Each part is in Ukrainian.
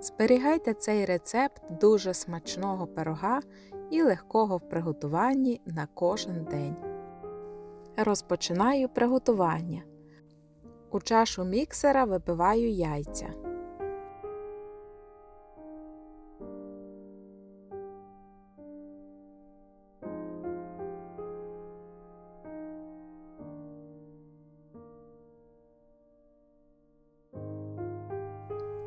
Зберігайте цей рецепт дуже смачного пирога і легкого в приготуванні на кожен день. Розпочинаю приготування. У чашу міксера вибиваю яйця.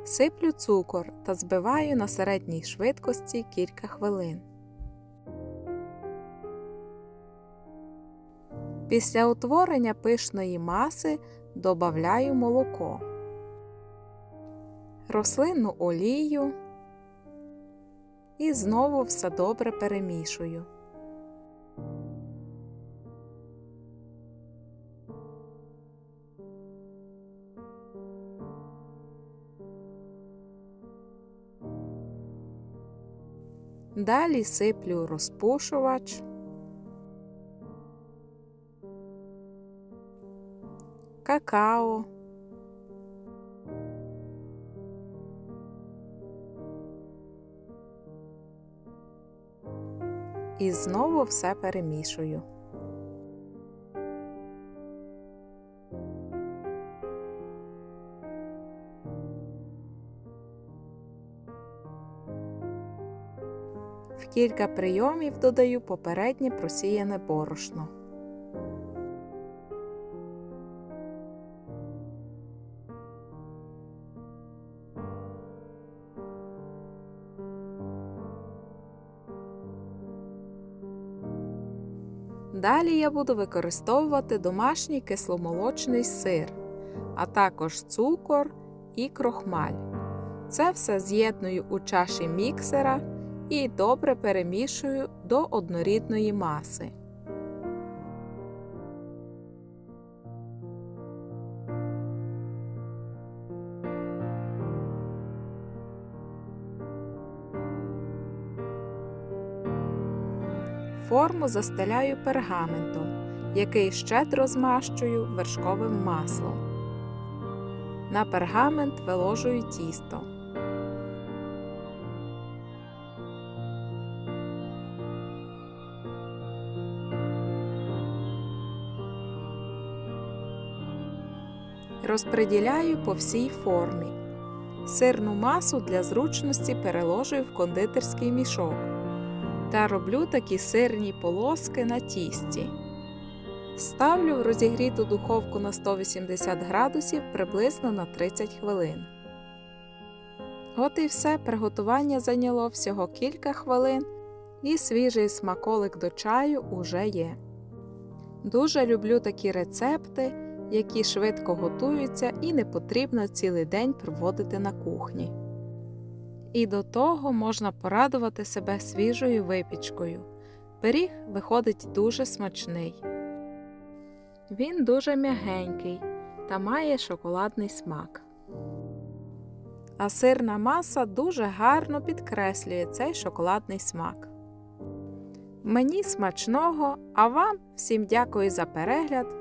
Сиплю цукор та збиваю на середній швидкості кілька хвилин. Після утворення пишної маси додаю молоко, рослинну олію і знову все добре перемішую. Далі сиплю розпушувач, какао, і знову все перемішую. Кілька прийомів додаю попереднє просіяне борошно. Далі я буду використовувати домашній кисломолочний сир, а також цукор і крохмаль. Це все з'єдную у чаші міксера і добре перемішую до однорідної маси. Форму застеляю пергаментом, який щедро змащую вершковим маслом. На пергамент виложую тісто. Розпреділяю по всій формі. Сирну масу для зручності переложую в кондитерський мішок та роблю такі сирні полоски на тісті. Ставлю в розігріту духовку на 180 градусів приблизно на 30 хвилин. От і все приготування зайняло всього кілька хвилин, і свіжий смаколик до чаю уже є. Дуже люблю такі рецепти, які швидко готуються і не потрібно цілий день проводити на кухні. І до того можна порадувати себе свіжою випічкою. Пиріг виходить дуже смачний. Він дуже м'ягенький та має шоколадний смак. А сирна маса дуже гарно підкреслює цей шоколадний смак. Мені смачного, а вам всім дякую за перегляд